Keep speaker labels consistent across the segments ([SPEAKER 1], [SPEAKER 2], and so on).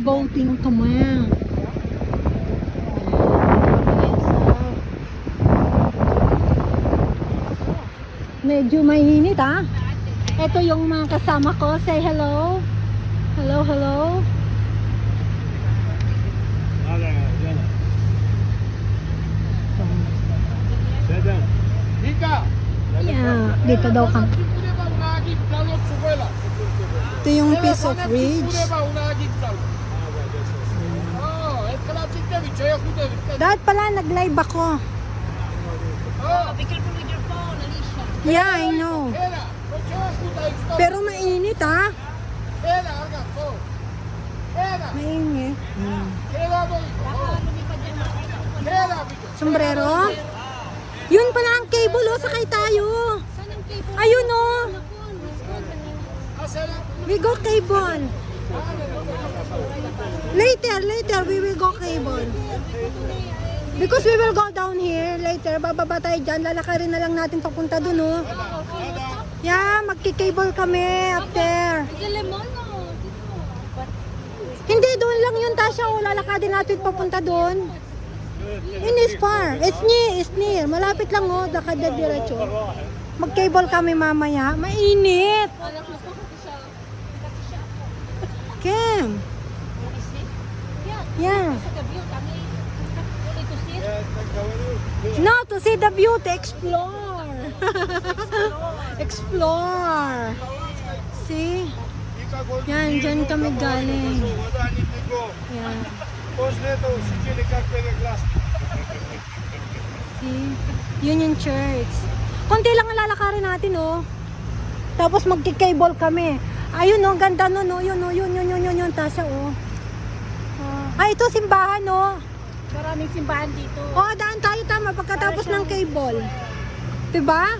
[SPEAKER 1] Kami. Ayan. Medyo mainit ah. Ito yung mga kasama ko. Say hello. Hello, hello. Yeah, dito daw kami. Ito yung piece of ridge. Dahil pala nag-live ako.
[SPEAKER 2] Be careful with your phone, Alicia.
[SPEAKER 1] Yeah, I know. Pero mainit ah. Mainit. Hmm. Sombrero? Yun pala ang cable oh, sakay tayo. Ayun oh. We go cable. Later, later we will. Because we will go down here later. Bababa tayo dyan. Lalakarin na lang natin papunta dun oh. Yeah, magki-cable kami up there. Hindi, doon lang yun, Tasha. O, lalakadin natin papunta doon. In is far. It's near, it's near. Malapit lang, oh. Dakad diretso. Mag-cable kami mamaya. Mainit. Kim. Yeah.
[SPEAKER 2] Sa the view, kami. Only to see.
[SPEAKER 1] No, to see the beauty, explore. explore. See? Yan, dyan kami galing. Yan. See? Yun yung church. Konti lang ang lalakarin natin, oh. Tapos magki-cable kami. Ayun, oh, ganda nun, oh. Yun, oh, yun, yun, yun, yun, yun, Tasha, oh. Ah, ito simbahan, oh.
[SPEAKER 2] Maraming simbahan dito.
[SPEAKER 1] Oh, daan tayo tama pagkatapos ng cable. 'Di ba?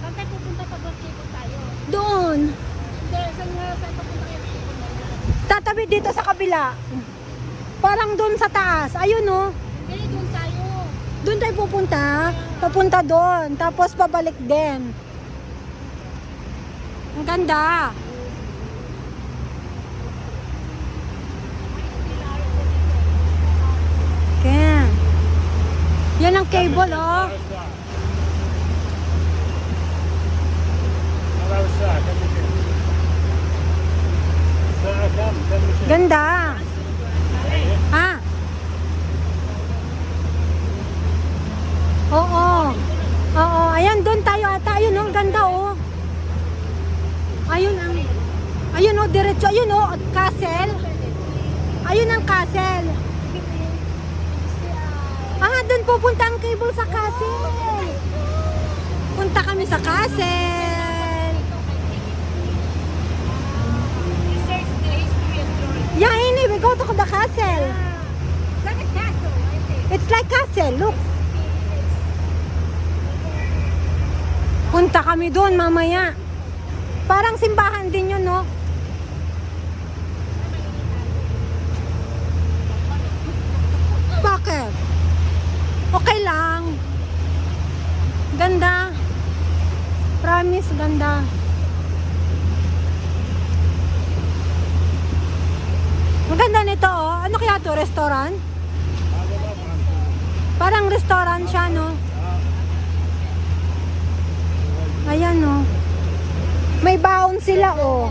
[SPEAKER 2] Saan tayo pupunta pag cable tayo?
[SPEAKER 1] Doon.
[SPEAKER 2] Hindi, saan nga saan papunta kayo cable?
[SPEAKER 1] Tatabi dito sa kabila. Parang doon sa taas. Ayun oh.
[SPEAKER 2] Hindi, doon tayo.
[SPEAKER 1] Doon tayo pupunta. Papunta doon. Tapos pabalik din. Ang ganda. Ken. Yan ang cable oh. Ganda. Ha? Oo. Oo. Ayan, doon tayo ata. Ayun, oh, ganda, oh. Ayun ang... Ayun, oh, diretso. Ayun, oh, castle. Ayun ang castle. Ah, doon pupunta ang cable sa castle. Punta kami sa castle.
[SPEAKER 2] Research the history and story.
[SPEAKER 1] Yeah, ini, we go to the castle.
[SPEAKER 2] Like a castle, I think.
[SPEAKER 1] It's like castle, look. Punta kami doon mamaya. Parang simbahan din yun, no? Bakit? Okay lang. Ganda. Promise, ganda. Maganda nito, oh. Ano kaya to? Restaurant? Parang restaurant siya, no? Ayan, no? May baon sila, oh.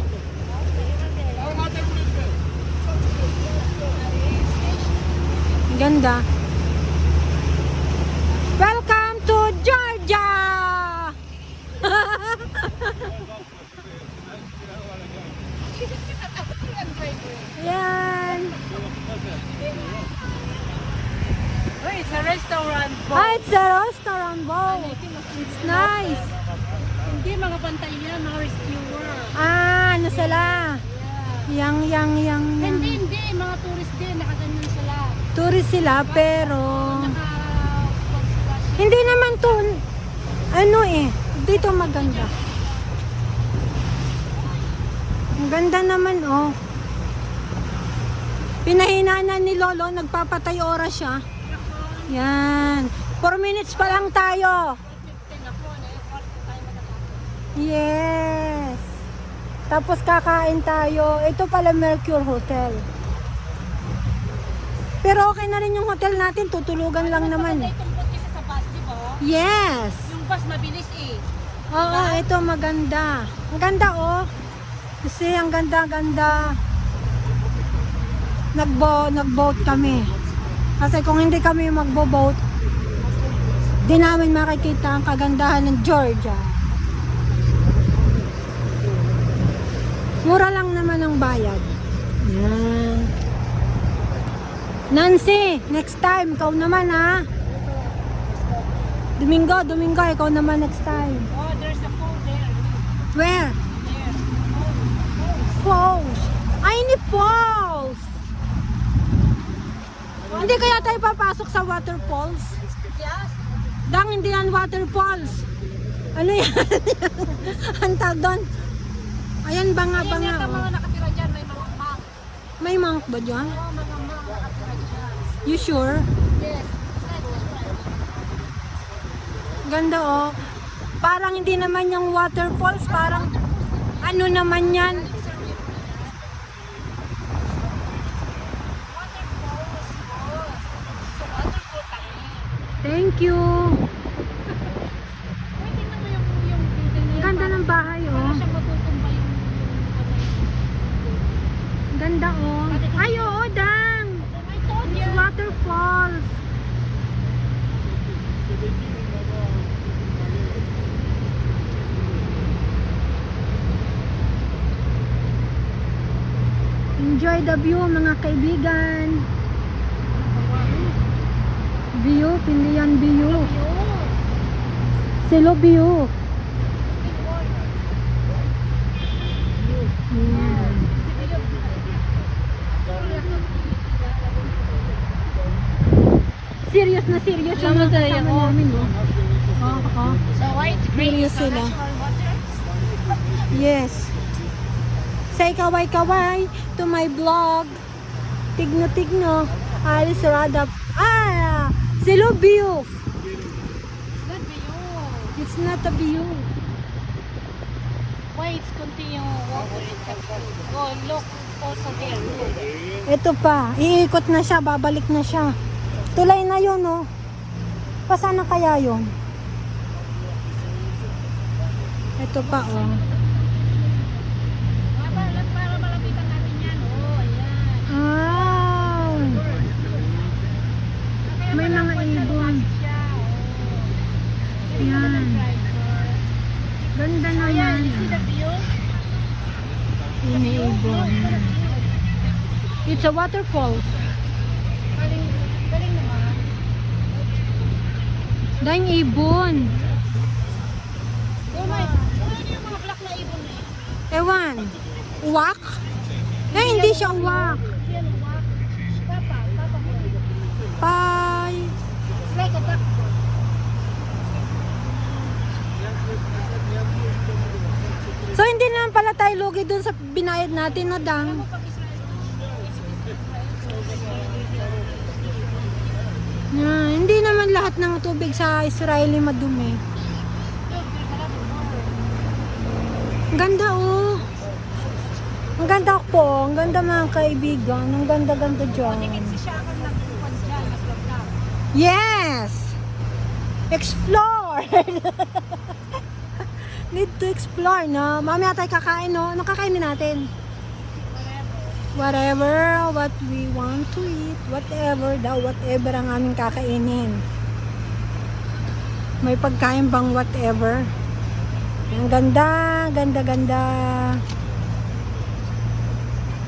[SPEAKER 1] Ganda. Welcome to Georgia! Ayan.
[SPEAKER 2] Oh, it's a restaurant.
[SPEAKER 1] Ah, it's a restaurant, wow. It's nice.
[SPEAKER 2] Hindi, mga bantay yan, mga rescuer.
[SPEAKER 1] Ah, ano sila? Yang, yang, yang.
[SPEAKER 2] Hindi, hindi, mga tourist din, nakaganyan sila.
[SPEAKER 1] Tourist sila, pero... Hindi naman to, ano eh, dito maganda. Ang ganda naman, oh. Pinahinaan ni Lolo, nagpapatay oras siya. Yan. 4 minutes pa lang tayo.
[SPEAKER 2] 15 ako, na yung kwarto tayo matatapos.
[SPEAKER 1] Yes. Tapos kakain tayo. Ito pala Mercure Hotel. Pero okay na rin yung hotel natin, tutulugan lang naman. Yes!
[SPEAKER 2] Yung bus mabilis eh.
[SPEAKER 1] Oo, ito maganda. Ang ganda oh. Kasi ang ganda-ganda. Nagbo, nagboat kami. Kasi kung hindi kami magbo-boat, di namin makikita ang kagandahan ng Georgia. Mura lang naman ang bayad. Yan. Nancy, next time, ikaw naman ha. Domingo, Domingo, ikaw naman next time.
[SPEAKER 2] Oh, there's a pool there.
[SPEAKER 1] Where?
[SPEAKER 2] There.
[SPEAKER 1] Falls. Ay, ni Falls. Hindi kaya tayo papasok sa waterfalls?
[SPEAKER 2] Yes.
[SPEAKER 1] Dang, hindi yan waterfalls. Ano yan? Ang tawag doon? Ayan, banga,
[SPEAKER 2] Ayan
[SPEAKER 1] banga.
[SPEAKER 2] yata
[SPEAKER 1] oh.
[SPEAKER 2] mga nakatira dyan. May mga monk.
[SPEAKER 1] May monk ba dyan?
[SPEAKER 2] Oh, mga monk nakatira dyan.
[SPEAKER 1] You sure?
[SPEAKER 2] Yes.
[SPEAKER 1] Ganda oh. Parang hindi naman yung waterfalls, parang ano naman yan? Thank you.
[SPEAKER 2] Uy, tingnan mo yung, yung building na
[SPEAKER 1] Ang
[SPEAKER 2] yun.
[SPEAKER 1] ganda ng bahay oh.
[SPEAKER 2] yung...
[SPEAKER 1] Ganda oh. Ay oo, dang.
[SPEAKER 2] You.
[SPEAKER 1] It's waterfalls. Enjoy the view mga kaibigan. Pindi yan view. Silo view. Yan. Serious na serious yung mga kasama namin, no? Oo.
[SPEAKER 2] So why it's green?
[SPEAKER 1] Serious sila. Yes. Say kaway-kaway to my vlog. Tigno-tigno. Alice Radap. Ah! Silo view.
[SPEAKER 2] Good view.
[SPEAKER 1] It's not a.
[SPEAKER 2] Why it's continue water? Oh, look. Also there.
[SPEAKER 1] Ito pa. Iikot na siya. Babalik na siya. Tulay na yun, no? Pasana kaya yun? Ito pa, oh.
[SPEAKER 2] Para, para, para malapitan natin yan. Oh, ayan.
[SPEAKER 1] Ah!
[SPEAKER 2] Kaya
[SPEAKER 1] May mga
[SPEAKER 2] malapad na
[SPEAKER 1] ibon.
[SPEAKER 2] lumapit siya. Oh.
[SPEAKER 1] Yan.
[SPEAKER 2] Driver.
[SPEAKER 1] Ganda
[SPEAKER 2] Ayan,
[SPEAKER 1] naman.
[SPEAKER 2] you see the view?
[SPEAKER 1] Iniibon. It's a waterfall.
[SPEAKER 2] Galing, galing naman.
[SPEAKER 1] Dahing ibon.
[SPEAKER 2] Na na?
[SPEAKER 1] Ewan. Uwak? Eh, hindi siya uwak. Bye.
[SPEAKER 2] It's like a.
[SPEAKER 1] So, hindi naman pala tayo lugi dun sa binayad natin, no, Dang? Yeah, hindi naman lahat ng tubig sa Israeli madumi. ganda, oh. Ang ganda po. Ang ganda mga kaibigan. Ang ganda-ganda dyan. Yes! Explore! Need to explore, no? Mamaya tayo kakain, no? Anong kakainin natin? Whatever, what we want to eat. Whatever daw, whatever ang aming kakainin. May pagkain bang whatever? Ang ganda, ganda, ganda.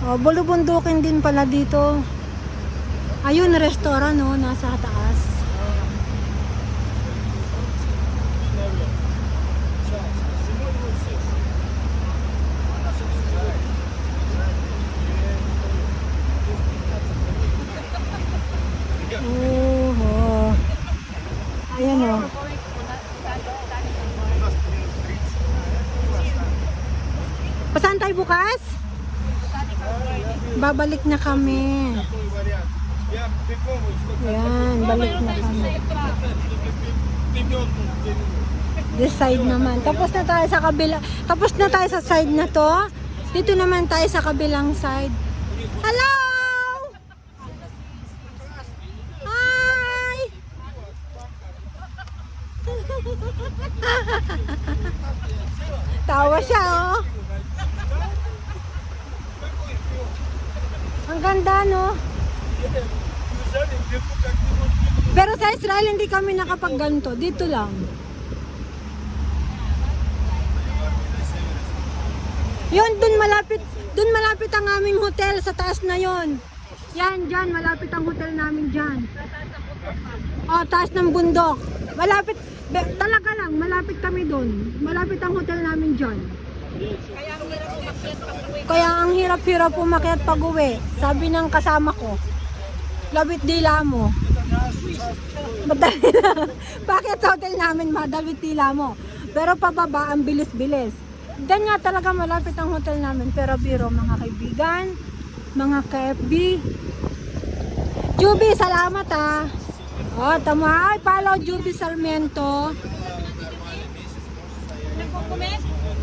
[SPEAKER 1] Oh, bulubundukin din pala dito. Ayun, restaurant, no? Nasa taas. Oo. Ayan o. Pasaan tayo bukas? Babalik na kami. Ayan, balik na kami. This side naman. Tapos na tayo sa kabila. Tapos na tayo sa side na to. Dito naman tayo sa kabilang side. Hello! siya, oh. Ang ganda, no? Pero sa Israel, hindi kami nakapagganto. Dito lang. Yun, dun malapit, dun malapit ang aming hotel sa taas na yon. Yan, dyan, malapit ang hotel namin dyan. Oh, taas ng bundok. Malapit, talaga lang, malapit kami dun. Malapit ang hotel namin dyan. Kaya ang hirap-hirap umakyat pag uwi. Sabi ng kasama ko, labit dila mo. Madali lang. Bakit sa hotel namin madawit dila mo? Pero pababa, ang bilis-bilis. Diyan nga talaga malapit ang hotel namin. Pero biro, mga kaibigan, mga ka-FB. Juby, salamat ah. Oh, tama. Ay, follow Juby Sarmiento.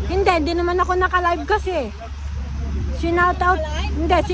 [SPEAKER 1] Hindi, hindi naman ako naka-live kasi. Shinout out. Hindi, si,